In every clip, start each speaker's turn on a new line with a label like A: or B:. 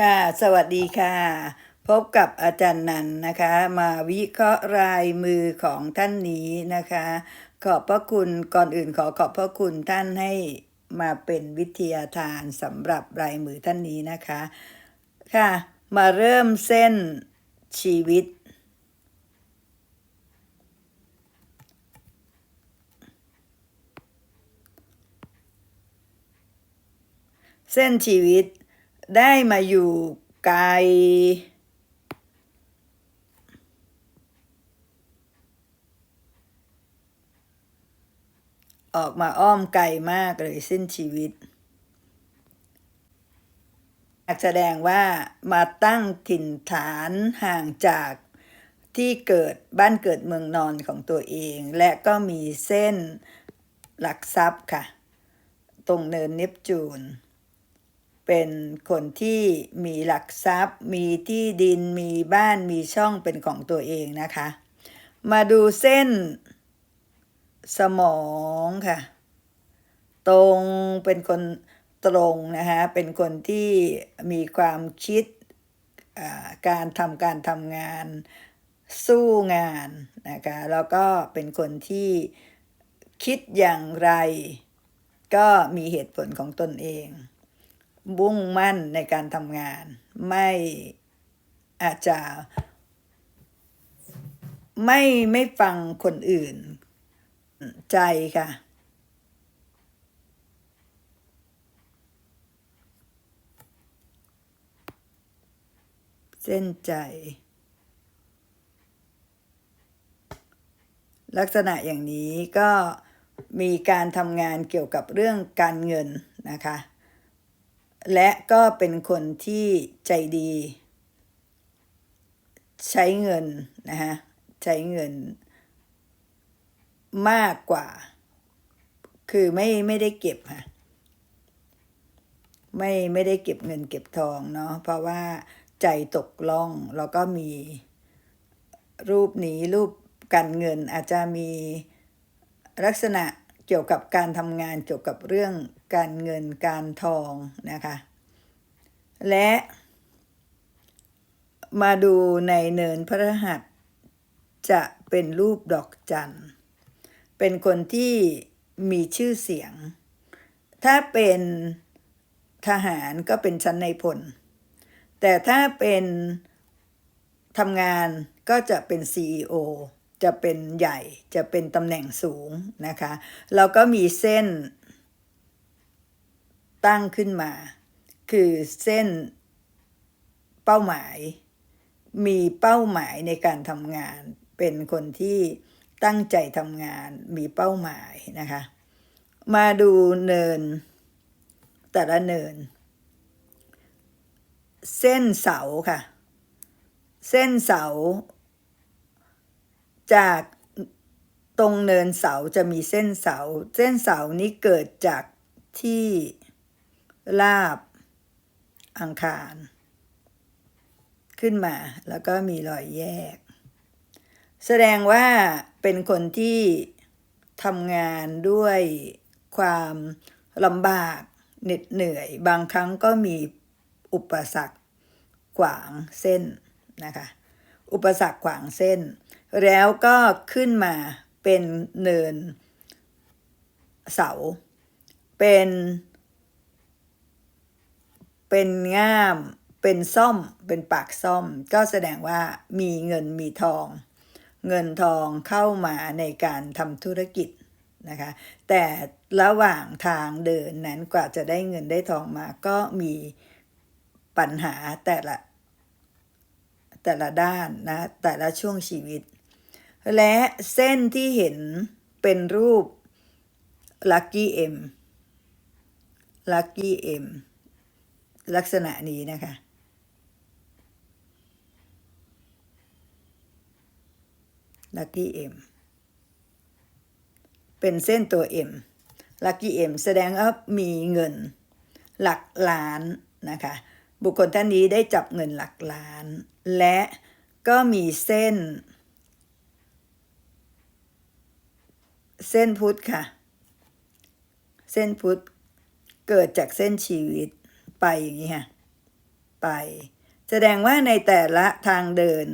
A: ค่ะ สวัสดีค่ะ พบกับอาจารย์นันนะคะ มาวิเคราะห์รายมือของท่านนี้นะคะ ขอบพระคุณก่อนอื่นขอขอบพระคุณท่านให้มาเป็นวิทยาทานสำหรับรายมือท่านนี้นะคะ ค่ะ มาเริ่มเส้นชีวิต เส้นชีวิต ได้มาอยู่ไกล ออกมาอ้อมไกลมากเลยเส้นชีวิตแสดงว่ามาตั้งถิ่นฐานห่างจากที่เกิดบ้านเกิดเมืองนอนของตัวเอง และก็มีเส้นหลักทรัพย์ค่ะ ตรงเนินเนปจูน เป็นคนที่มีหลักทรัพย์ มีที่ดินมีบ้านมีช่องเป็นของตัวเองนะคะ มาดูเส้นสมองค่ะ ตรงเป็นคนตรงนะคะเป็นคนที่มีความคิดการทำการทำงานสู้งานนะคะแล้วก็เป็นคนที่คิดอย่างไร ก็มีเหตุผลของตนเอง บุ่งมั่นในการทำงาน ไม่อาจจะไม่ไม่ฟังคนอื่น ใจค่ะ เส้นใจ ลักษณะอย่างนี้ก็มีการทำงานเกี่ยวกับเรื่องการเงินนะคะ และก็เป็นคนที่ใจดี ใช้เงินนะคะใช้เงินมากกว่า คือไม่ไม่ได้เก็บค่ะไม่ไม่ได้เก็บเงินเก็บทองเนาะเพราะว่าใจตกล่องแล้วก็มีรูปนี้รูปการเงินอาจจะมีลักษณะเกี่ยวกับการทำงานเกี่ยวกับเรื่อง การเงินการทองนะคะ และมาดูในเนินพระหัสจะเป็นรูปดอกจัน เป็นคนที่มีชื่อเสียง ถ้าเป็นทหารก็เป็นชั้นในพล แต่ถ้าเป็นทำงานก็จะเป็น CEO จะเป็นใหญ่จะเป็นตำแหน่งสูงนะคะ แล้วก็มีเส้น ตั้งขึ้นมา คือเส้นเป้าหมาย มีเป้าหมายในการทำงาน เป็นคนที่ตั้งใจทำงานมีเป้าหมายนะคะ มาดูเนิน แต่ละเนิน เส้นเสาค่ะ เส้นเสา จากตรงเนินเสาจะมีเส้นเสา เส้นเสานี้เกิดจากที่ ลาบ อังคาร ขึ้นมา แล้วก็มีรอยแยก แสดงว่าเป็นคนที่ทำงานด้วยความลำบากเหน็ดเหนื่อย บางครั้งก็มีอุปสรรคขวางเส้นนะคะ อุปสรรคขวางเส้น แล้วก็ขึ้นมาเป็นเนินเสา เป็น เป็นง่าม เป็นซ่อม เป็นปากซ่อม ก็แสดงว่ามีเงินมีทอง เงินทองเข้ามาในการทำธุรกิจนะคะแต่ระหว่างทางเดินนั้นกว่าจะได้เงินได้ทองมาก็มีปัญหาแต่ละ แต่ละด้านนะแต่ละช่วงชีวิต และเส้นที่เห็นเป็นรูปลั Lucky M Lucky M ลักษณะนี้นะคะ ลัคกี้เอ็ม เป็นเส้นตัวเอ็ม ลัคกี้เอ็มแสดงว่ามีเงินหลักล้านนะคะ บุคคลท่านนี้ได้จับเงินหลักล้าน และก็มีเส้น เส้นพุทธค่ะ เส้นพุทธเกิดจากเส้นชีวิต ไปอย่างนี้ค่ะไป แสดงว่าในแต่ละทางเดิน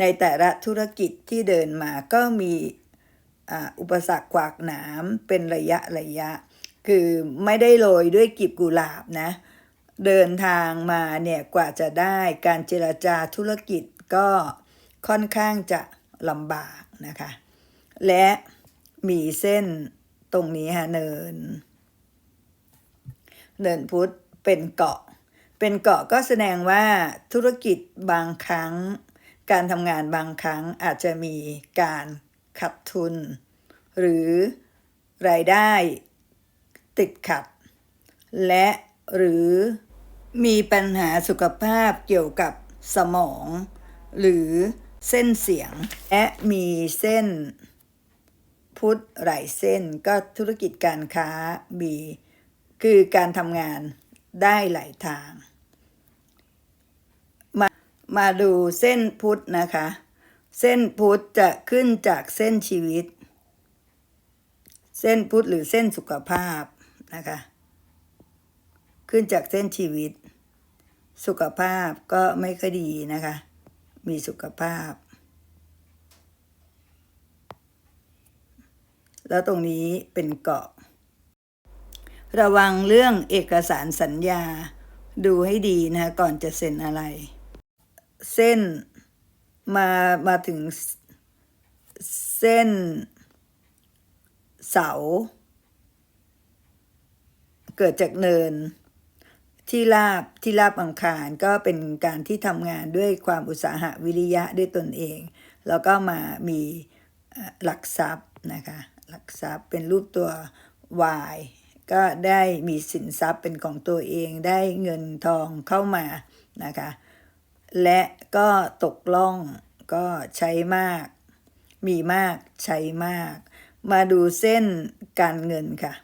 A: ในแต่ละธุรกิจที่เดินมาก็มีอุปสรรคขวากหนามเป็นระยะระยะ คือไม่ได้โรยด้วยกีบกุหลาบนะ เดินทางมาเนี่ยกว่าจะได้การเจรจาธุรกิจก็ค่อนข้างจะลำบากนะคะ และมีเส้นตรงนี้ฮะเนิน เนินพุทธ เป็นเกาะ เป็นเกาะก็แสดงว่าธุรกิจบางครั้ง การทำงานบางครั้งอาจจะมีการขัดทุน หรือรายได้ติดขัด และหรือมีปัญหาสุขภาพเกี่ยวกับสมอง หรือเส้นเสียง และมีเส้น พุทธหลายเส้นก็ธุรกิจการค้ามีคือการทำงาน ได้หลายทาง มามาดูเส้นพุทธนะคะ เส้นพุทธจะขึ้นจากเส้นชีวิต เส้นพุทธหรือเส้นสุขภาพนะคะ ขึ้นจากเส้นชีวิต สุขภาพก็ไม่ค่อยดีนะคะ มีสุขภาพ แล้วตรงนี้เป็นเกาะ ระวังเรื่องเอกสารสัญญา ดูให้ดีนะก่อนจะเซ็นอะไร เส้นมามาถึงเส้น เสา เกิดจากเนิน ที่ราบที่ราบอังคารก็เป็นการที่ทำงานด้วยความอุตสาหะวิริยะด้วยตนเอง แล้วก็มามีหลักทรัพย์นะคะหลักทรัพย์เป็นรูปตัว Y ก็ได้มีสินทรัพย์เป็นของตัวเองได้เงินทองเข้ามานะคะ และก็ตกล่องก็ใช้มาก มีมากใช้มาก มาดูเส้นการเงินค่ะ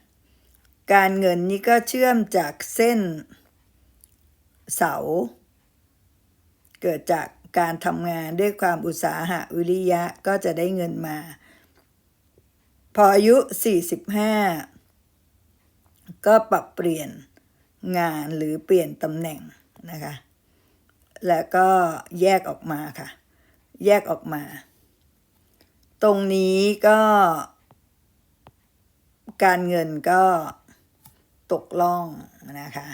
A: การเงินนี้ก็เชื่อมจากเส้นเสา เกิดจากการทำงานด้วยความอุตสาหะวิริยะก็จะได้เงินมา พออายุ 45 ก็ปรับเปลี่ยนงานหรือเปลี่ยนตำแหน่งนะคะ แล้วก็แยกออกมาค่ะ แยกออกมา ตรงนี้ก็ การเงินก็ตกล่องนะคะ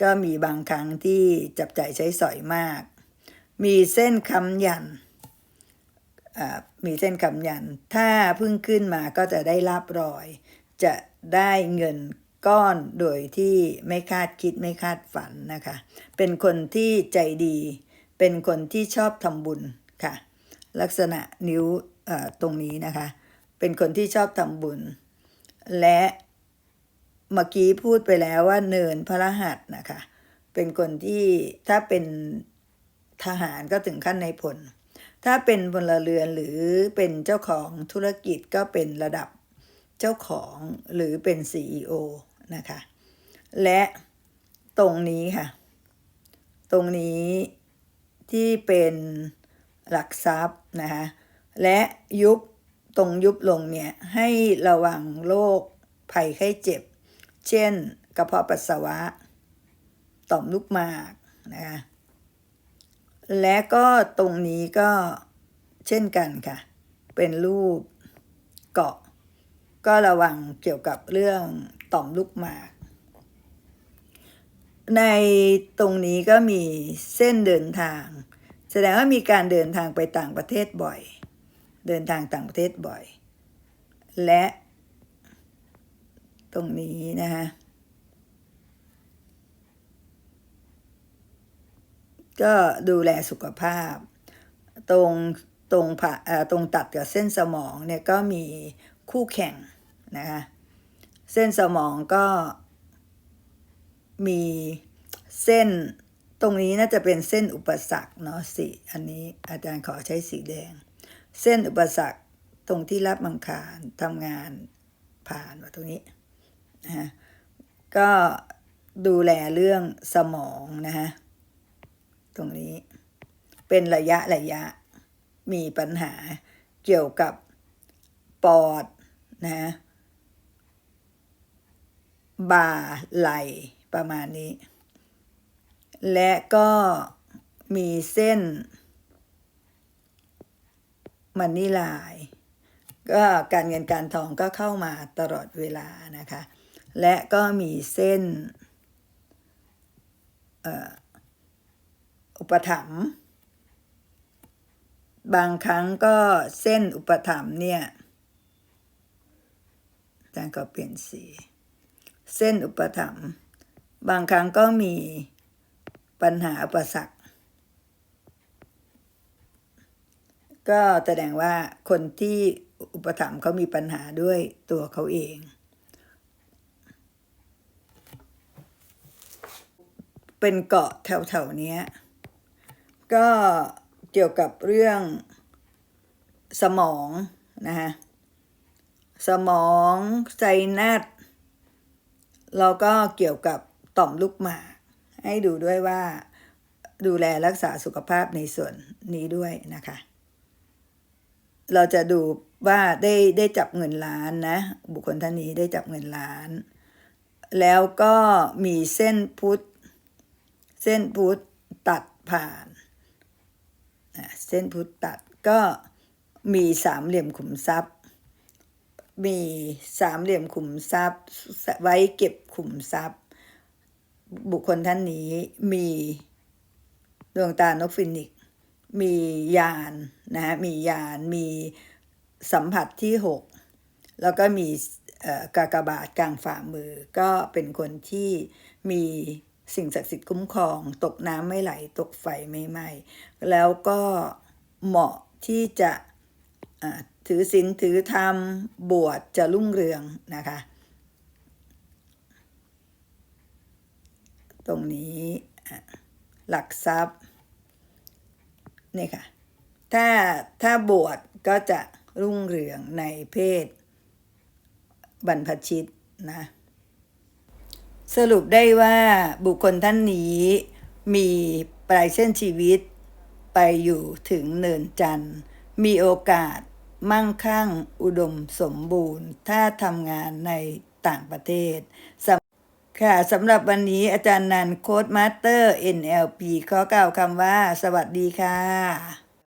A: ก็มีบางครั้งที่จับจ่ายใช้สอยมาก มีเส้นคำยันมีเส้นคำยัน ถ้าเพิ่งขึ้นมาก็จะได้ลาบรอย จะ ได้เงินก้อนโดยที่ไม่คาดคิดไม่คาดฝันนะคะ เป็นคนที่ใจดี เป็นคนที่ชอบทำบุญค่ะ ลักษณะนิ้วเอ่อตรงนี้นะคะ เป็นคนที่ชอบทำบุญ และเมื่อกี้พูดไปแล้วว่าเนินพระรหัสนะคะ เป็นคนที่ถ้าเป็นทหารก็ถึงขั้นในายพลถ้าเป็นพลเรือนหรือเป็นเจ้าของธุรกิจก็เป็นระดับ เจ้าของหรือเป็น CEO นะคะ และตรงนี้ค่ะ ตรงนี้ที่เป็นหลักทรัพย์นะคะและยุบตรงยุบลงเนี่ย ให้ระวังโรคภัยไข้เจ็บ เช่น กระเพาะปัสสาวะ ต่อมลูกหมากนะคะและก็ตรงนี้ก็เช่นกันค่ะ เป็นรูปเกาะ ก็ระวังเกี่ยวกับเรื่องต่อมลูกหมาก ในตรงนี้ก็มีเส้นเดินทาง แสดงว่ามีการเดินทางไปต่างประเทศบ่อย เดินทางต่างประเทศบ่อย และตรงนี้นะคะก็ดูแลสุขภาพ ตรงตรงผ่าตรงตัดกับเส้นสมองเนี่ยก็มีคู่แข่ง นะคะเส้นสมองก็มีเส้นตรงนี้น่าจะเป็นเส้นอุปสรรคเนาะสิอันนี้อาจารย์ขอใช้สีแดง เส้นอุปสรรคตรงที่รับมังคารทำงานผ่านมาตรงนี้นะฮะก็ดูแลเรื่องสมองนะฮะตรงนี้เป็นระยะระยะมีปัญหาเกี่ยวกับปอดนะฮะ บ่าไหลประมาณนี้ และก็มีเส้น มันนี่ลาย ก็การเงินการทองก็เข้ามาตลอดเวลานะคะ และก็มีเส้นอุปถัมภ์บางครั้งก็เส้นอุปถัมภ์เนี่ยอาจารย์ก็เปลี่ยนสี เส้นอุปถัมภ์บางครั้งก็มีปัญหาอุปสรรคก็แสดงว่าคนที่อุปถัมภ์เขามีปัญหาด้วยตัวเขาเอง เป็นเกาะแถวๆนี้ก็เกี่ยวกับเรื่องสมอง นะฮะ สมองไซนัส แล้วก็เกี่ยวกับต่อมลูกหมากให้ดูด้วยว่าดูแลรักษาสุขภาพในส่วนนี้ด้วยนะคะ เราจะดูว่าได้ได้จับเงินล้านนะ บุคคลท่านนี้ได้จับเงินล้าน แล้วก็มีเส้นพุทธเส้นพุทธตัดผ่านเส้นพุทธตัดก็มีสามเหลี่ยมขุมทรัพย์ มีสามเหลี่ยมขุมทรัพย์ ไว้เก็บขุมทรัพย์ บุคคลท่านนี้มีดวงตานกฟินิก มียานนะฮะมียานมีสัมผัสที่หกแล้วก็มีกากบาทกลางฝ่ามือ ก็เป็นคนที่มีสิ่งศักดิ์สิทธิ์คุ้มครอง ตกน้ำไม่ไหลตกไฟไม่ไหม้แล้วก็เหมาะที่จะ ถือศีลถือธรรม บวชจะรุ่งเรืองนะคะ ตรงนี้หลักทรัพย์นี่ค่ะ ถ้าถ้าบวชก็จะรุ่งเรืองในเพศ บรรพชิตนะ สรุปได้ว่าบุคคลท่านนี้มีปลายเส้นชีวิตไปอยู่ถึงเนินจันทร์มีโอกาส มั่งคั่ง อุดมสมบูรณ์ ถ้าทำงานในต่างประเทศค่ะสำหรับวันนี้อาจารย์นันโค้ดมาสเตอร์ NLP ขอกล่าวคำว่า สวัสดีค่ะ